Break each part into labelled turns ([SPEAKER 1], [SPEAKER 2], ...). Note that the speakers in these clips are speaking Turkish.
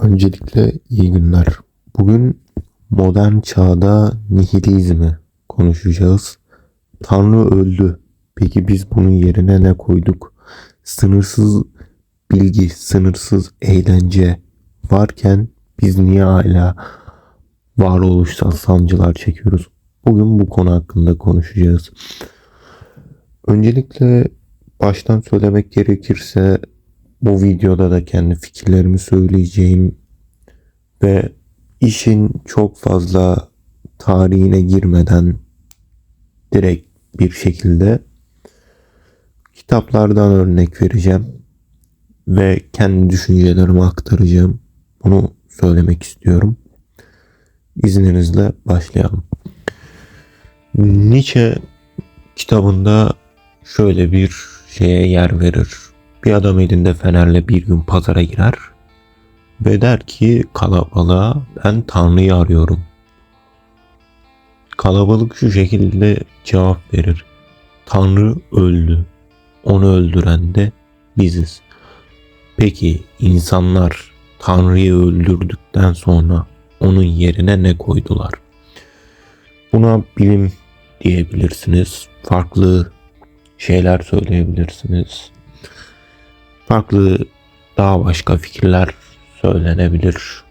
[SPEAKER 1] Öncelikle iyi günler. Bugün modern çağda nihilizmi konuşacağız. Tanrı öldü. Peki biz bunun yerine ne koyduk? Sınırsız bilgi, sınırsız eğlence varken biz niye hala varoluşsal sancılar çekiyoruz? Bugün bu konu hakkında konuşacağız. Öncelikle baştan söylemek gerekirse bu videoda da kendi fikirlerimi söyleyeceğim ve işin çok fazla tarihine girmeden direkt bir şekilde kitaplardan örnek vereceğim ve kendi düşüncelerimi aktaracağım. Bunu söylemek istiyorum. İzninizle başlayalım. Nietzsche kitabında şöyle bir şeye yer verir. Bir adam elinde fenerle bir gün pazara girer ve der ki kalabalığa ben Tanrı'yı arıyorum. Kalabalık şu şekilde cevap verir. Tanrı öldü. Onu öldüren de biziz. Peki insanlar Tanrı'yı öldürdükten sonra onun yerine ne koydular? Buna bilim diyebilirsiniz. Farklı şeyler söyleyebilirsiniz. Farklı daha başka fikirler söylenebilir.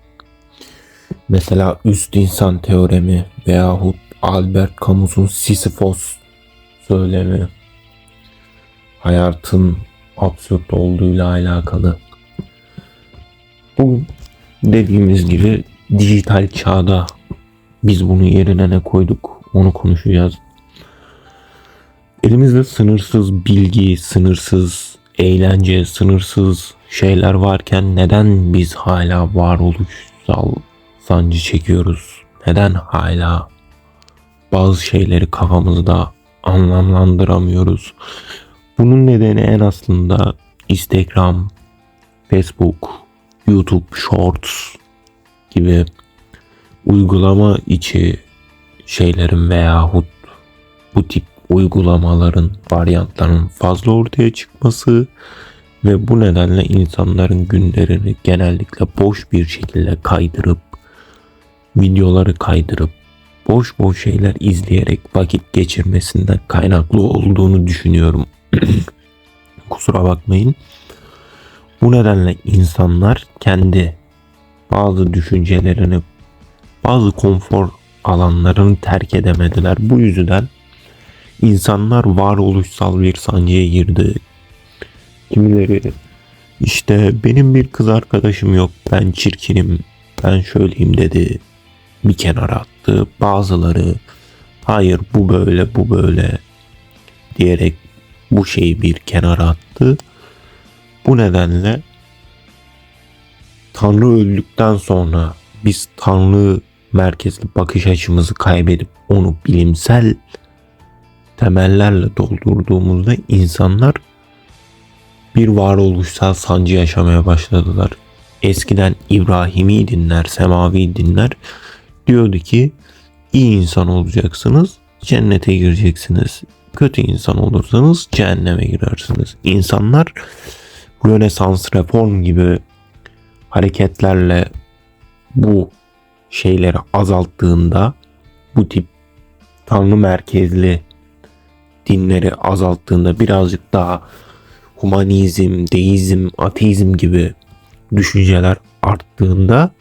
[SPEAKER 1] Mesela üst insan teoremi veyahut Albert Camus'un Sisyphos söylemi hayatın absürt olduğuyla alakalı. Bugün dediğimiz gibi dijital çağda biz bunun yerine ne koyduk onu konuşacağız. Elimizde sınırsız bilgi, sınırsız eğlence, sınırsız şeyler varken neden biz hala varoluşsal sancı çekiyoruz? Neden hala bazı şeyleri kafamızda anlamlandıramıyoruz? Bunun nedeni en aslında Instagram, Facebook, YouTube Shorts gibi uygulama içi şeylerin veyahut bu tip uygulamaların, varyantların fazla ortaya çıkması ve bu nedenle insanların günlerini genellikle boş bir şekilde kaydırıp videoları kaydırıp boş boş şeyler izleyerek vakit geçirmesinden kaynaklı olduğunu düşünüyorum. Kusura bakmayın. Bu nedenle insanlar kendi bazı düşüncelerini, bazı konfor alanlarını terk edemediler. Bu yüzden insanlar varoluşsal bir sancıya girdi. Kimileri işte benim bir kız arkadaşım yok ben çirkinim ben şöyleyim dedi bir kenara attı. Bazıları hayır bu böyle bu böyle diyerek bu şeyi bir kenara attı. Bu nedenle Tanrı öldükten sonra biz Tanrı merkezli bakış açımızı kaybedip onu bilimsel temellerle doldurduğumuzda insanlar bir varoluşsal sancı yaşamaya başladılar. Eskiden İbrahimi dinler, semavi dinler diyordu ki iyi insan olacaksınız, cennete gireceksiniz. Kötü insan olursanız cehenneme girersiniz. İnsanlar Rönesans reform gibi hareketlerle bu şeyleri azalttığında bu tip tanrı merkezli dinleri azalttığında birazcık daha humanizm, deizm, ateizm gibi düşünceler arttığında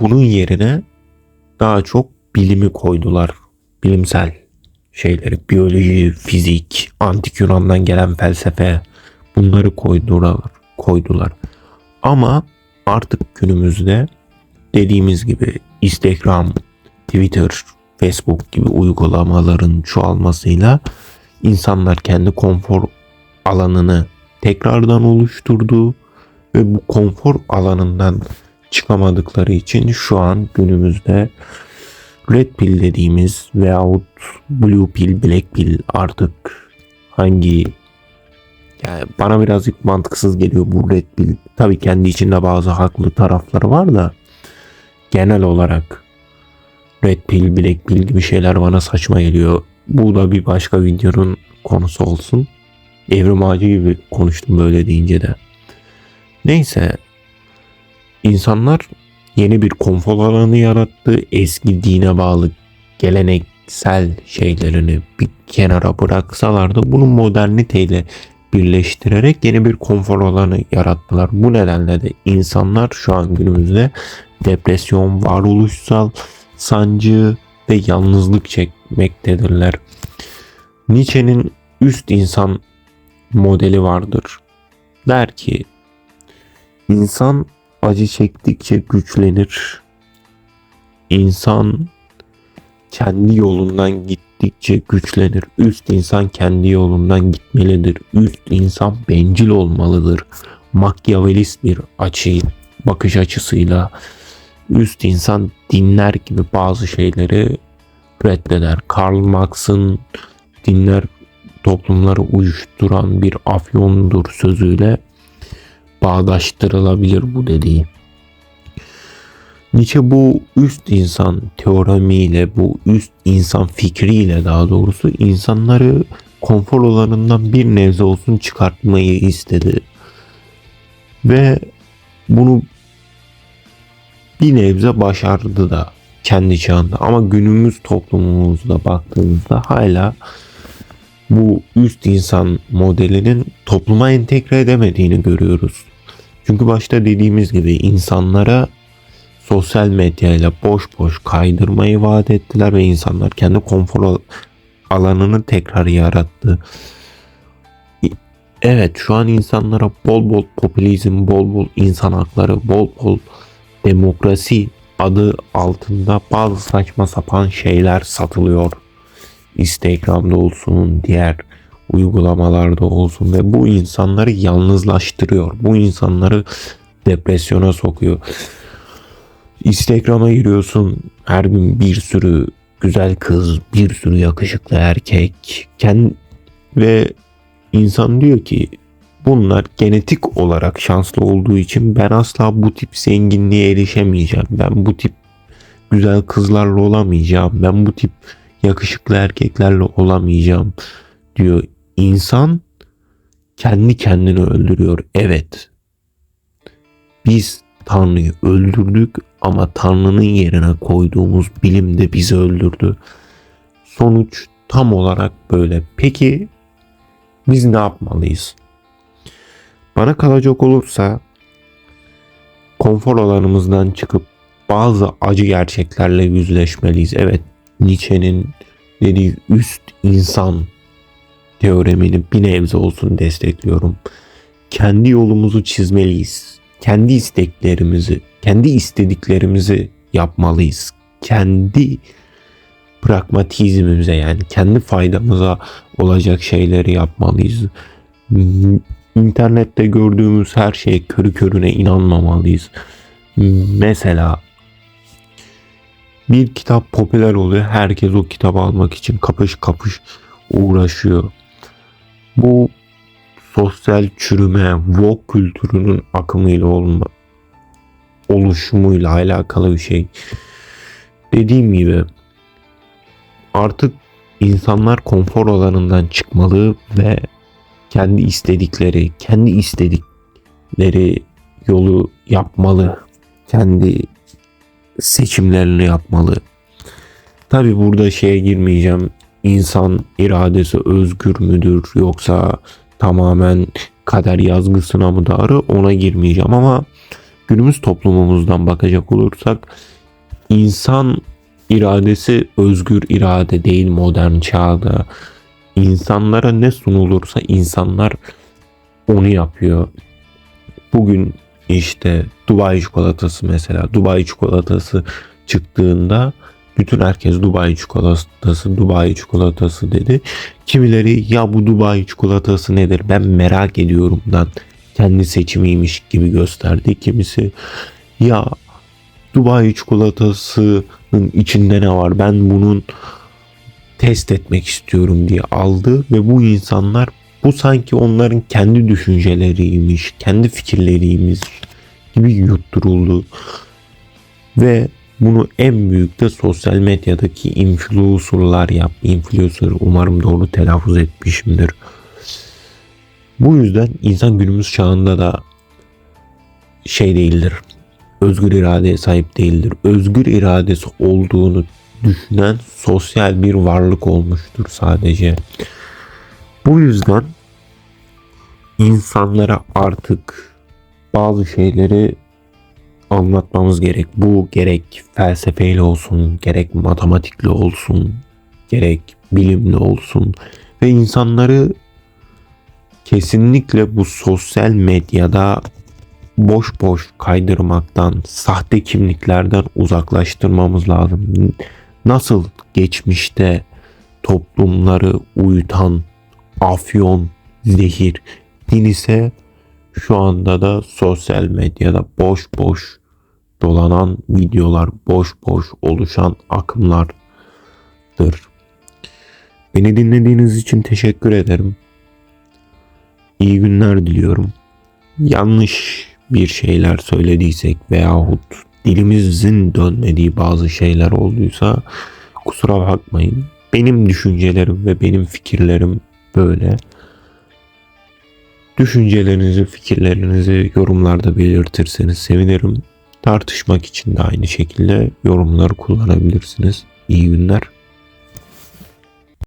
[SPEAKER 1] bunun yerine daha çok bilimi koydular. Bilimsel şeyleri, biyoloji, fizik, antik Yunan'dan gelen felsefe bunları koydular. koydular. Ama artık günümüzde dediğimiz gibi Instagram, Twitter, Facebook gibi uygulamaların çoğalmasıyla insanlar kendi konfor alanını tekrardan oluşturdu ve bu konfor alanından çıkamadıkları için şu an günümüzde red pill dediğimiz veyahut blue pill, black pill artık hangi yani bana birazcık mantıksız geliyor bu red pill. Tabii kendi içinde bazı haklı tarafları var da genel olarak red pill, black pill gibi şeyler bana saçma geliyor. Bu da bir başka videonun konusu olsun. Evrim ağacı gibi konuştum böyle deyince de. Neyse insanlar yeni bir konfor alanı yarattı. Eski dine bağlı geleneksel şeylerini bir kenara bıraksalar da bunu moderniteyle birleştirerek yeni bir konfor alanı yarattılar. Bu nedenle de insanlar şu an günümüzde depresyon, varoluşsal sancı ve yalnızlık çekmektedirler. Nietzsche'nin üst insan modeli vardır. Der ki insan acı çektikçe güçlenir. İnsan kendi yolundan gittikçe güçlenir. Üst insan kendi yolundan gitmelidir. Üst insan bencil olmalıdır. Makyavelist bir açı, bakış açısıyla üst insan dinler gibi bazı şeyleri reddeder. Karl Marx'ın dinler toplumları uyuşturan bir afyondur sözüyle bağdaştırılabilir bu dediği. Nietzsche bu üst insan teoremiyle, bu üst insan fikriyle daha doğrusu insanları konfor alanından bir nebze olsun çıkartmayı istedi. Ve bunu bir nebze başardı da kendi çağında. Ama günümüz toplumumuzda baktığımızda hala bu üst insan modelinin topluma entegre edemediğini görüyoruz. Çünkü başta dediğimiz gibi insanlara sosyal medyayla boş boş kaydırmayı vaat ettiler ve insanlar kendi konfor alanını tekrar yarattı. Evet şu an insanlara bol bol popülizm, bol bol insan hakları, bol bol demokrasi adı altında bazı saçma sapan şeyler satılıyor. Instagram'da olsun, diğer uygulamalarda olsun ve bu insanları yalnızlaştırıyor. Bu insanları depresyona sokuyor. Instagram'a giriyorsun her gün bir sürü güzel kız, bir sürü yakışıklı erkek. Kend ve insan diyor ki bunlar genetik olarak şanslı olduğu için ben asla bu tip zenginliğe erişemeyeceğim. Ben bu tip güzel kızlarla olamayacağım. Ben bu tip yakışıklı erkeklerle olamayacağım diyor. İnsan kendi kendini öldürüyor. Evet. Biz Tanrı'yı öldürdük ama Tanrı'nın yerine koyduğumuz bilim de bizi öldürdü. Sonuç tam olarak böyle. Peki biz ne yapmalıyız? Bana kalacak olursa konfor alanımızdan çıkıp bazı acı gerçeklerle yüzleşmeliyiz. Evet Nietzsche'nin dediği üst insan teoremini bir nebze olsun destekliyorum. Kendi yolumuzu çizmeliyiz. Kendi isteklerimizi, kendi istediklerimizi yapmalıyız. Kendi pragmatizmimize yani kendi faydamıza olacak şeyleri yapmalıyız. İnternette gördüğümüz her şeye körü körüne inanmamalıyız. Mesela bir kitap popüler oluyor. Herkes o kitabı almak için kapış kapış uğraşıyor. Bu sosyal çürüme, woke kültürünün akımıyla olma, oluşumuyla alakalı bir şey. Dediğim gibi artık insanlar konfor alanından çıkmalı ve kendi istedikleri, kendi istedikleri yolu yapmalı. Kendi seçimlerini yapmalı. Tabi burada şeye girmeyeceğim. İnsan iradesi özgür müdür yoksa tamamen kader yazgısına mı darı ona girmeyeceğim ama günümüz toplumumuzdan bakacak olursak insan iradesi özgür irade değil modern çağda. İnsanlara ne sunulursa insanlar onu yapıyor. Bugün işte Dubai çikolatası mesela Dubai çikolatası çıktığında bütün herkes Dubai çikolatası, Dubai çikolatası dedi. Kimileri ya bu Dubai çikolatası nedir ben merak ediyorumdan kendi seçimiymiş gibi gösterdi. Kimisi ya Dubai çikolatasının içinde ne var ben bunun test etmek istiyorum diye aldı ve bu insanlar bu sanki onların kendi düşünceleriymiş, kendi fikirleriymiş gibi yutturuldu. Ve bunu en büyük de sosyal medyadaki influencerlar yap. Influencer umarım doğru telaffuz etmişimdir. Bu yüzden insan günümüz çağında da şey değildir. özgür iradeye sahip değildir. Özgür iradesi olduğunu düşünen sosyal bir varlık olmuştur sadece. Bu yüzden insanlara artık bazı şeyleri anlatmamız gerek. Bu gerek felsefeyle olsun, gerek matematikle olsun, gerek bilimle olsun ve insanları kesinlikle bu sosyal medyada boş boş kaydırmaktan, sahte kimliklerden uzaklaştırmamız lazım. Nasıl geçmişte toplumları uyutan afyon, zehir, din ise şu anda da sosyal medyada boş boş dolanan videolar, boş boş oluşan akımlardır. Beni dinlediğiniz için teşekkür ederim. İyi günler diliyorum. Yanlış bir şeyler söylediysek veyahut dilimizin dönmediği bazı şeyler olduysa kusura bakmayın. Benim düşüncelerim ve benim fikirlerim böyle. Düşüncelerinizi, fikirlerinizi yorumlarda belirtirseniz sevinirim. Tartışmak için de aynı şekilde yorumları kullanabilirsiniz. İyi günler.